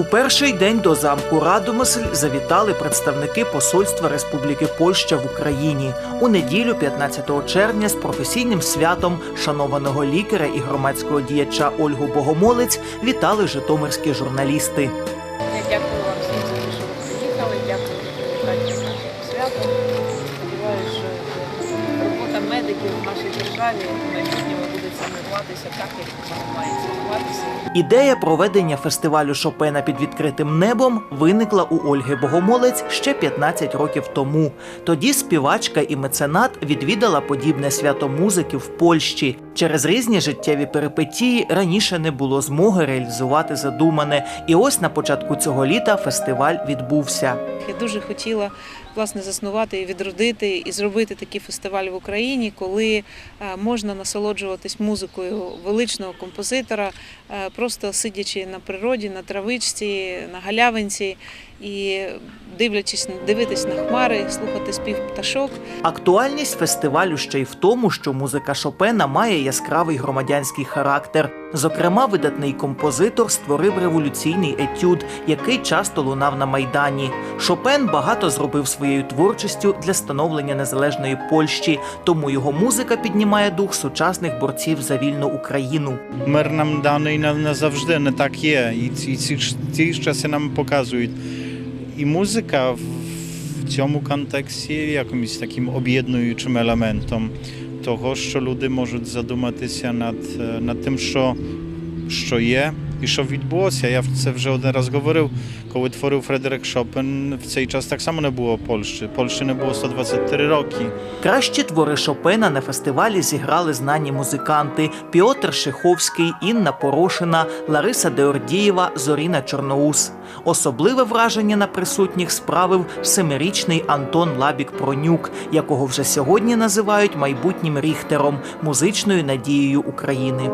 У перший день до замку Радомисль завітали представники Посольства Республіки Польща в Україні у неділю, 15 червня, з професійним святом шанованого лікаря і громадського діяча Ольгу Богомолець вітали житомирські журналісти. Медиків в нашій державі в майбутньому буде цінуватися так, як має формуватися. Ідея проведення фестивалю Шопена під відкритим небом виникла у Ольги Богомолець ще 15 років тому. Тоді співачка і меценат відвідала подібне свято музики в Польщі. Через різні життєві перипетії раніше не було змоги реалізувати задумане. І ось на початку цього літа фестиваль відбувся. Я дуже хотіла власне заснувати і відродити і зробити такий фестиваль в Україні, коли е, можна насолоджуватись музикою величного композитора, е, просто сидячи на природі, на травичці, на галявинці і дивлячись дивитись на хмари, слухати спів пташок. Актуальність фестивалю ще й в тому, що музика Шопена має яскравий громадянський характер. Зокрема, видатний композитор створив революційний етюд, який часто лунав на майдані. Шопен багато зробив своєю творчістю для становлення незалежної Польщі, тому його музика піднімає дух сучасних борців за вільну Україну. Мир нам даний на- назавжди, не так є. І ці, ці, ж- ці часи нам показують. І музика в, в цьому контексті є якимось таким об'єднуючим елементом того, що люди можуть задуматися над, е, над тим, що, що є І що відбулося. Я це вже один раз говорив, коли творив Фредерик Шопен, в цей час так само не було Польщі. Польщі не було 123 роки. Кращі твори Шопена на фестивалі зіграли знані музиканти Піотр Шиховський, Інна Порошина, Лариса Деордієва, Зоріна Чорноус. Особливе враження на присутніх справив семирічний Антон Лабік Пронюк, якого вже сьогодні називають майбутнім Ріхтером, музичною надією України.